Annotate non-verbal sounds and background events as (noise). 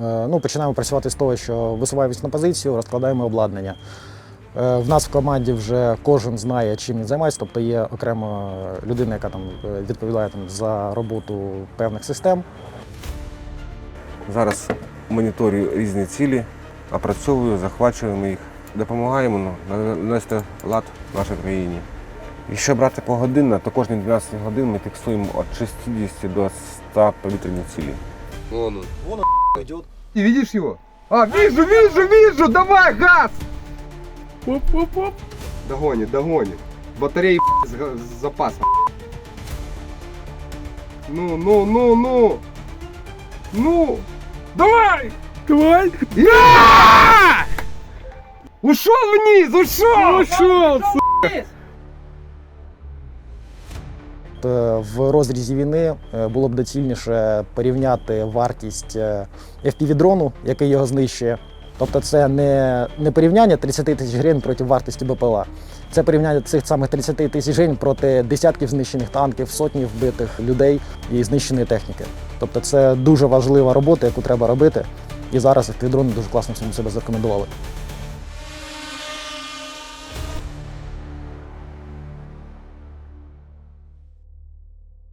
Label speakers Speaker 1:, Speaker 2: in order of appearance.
Speaker 1: Е, Ну, починаємо працювати з того, що висуваємось на позицію, розкладаємо обладнання. Е, В нас в команді вже кожен знає, чим він займається, тобто є окрема людина, яка там е, відповідає там, за роботу певних систем.
Speaker 2: Зараз моніторю різні цілі, опрацьовую, захвачуємо їх, допомагаємо ну, нанести лад нашій країні. Якщо брати погодинно, то кожні 12 годин ми фіксуємо від 60 до 100 повітряні цілі.
Speaker 3: Вон он. (laughs)
Speaker 4: Ты видишь его? А, вижу, вижу, вижу! Давай, газ! Оп-оп-оп. Догонит, догонит. Батареи (laughs) с, запасом. Ну, ну, ну, ну! Ну! Давай! Давай! Я! Ушел вниз, ушел! Ушел!
Speaker 1: Е, В розрізі війни е, було б доцільніше порівняти вартість е, FPV-дрону, який його знищує. Тобто це не, не порівняння 30 тисяч гривень проти вартості БПЛА. Це порівняння цих самих 30 тисяч гривень проти десятків знищених танків, сотні вбитих людей і знищеної техніки. Тобто це дуже важлива робота, яку треба робити. І зараз FPV-дрони дуже класно цьому себе зарекомендували.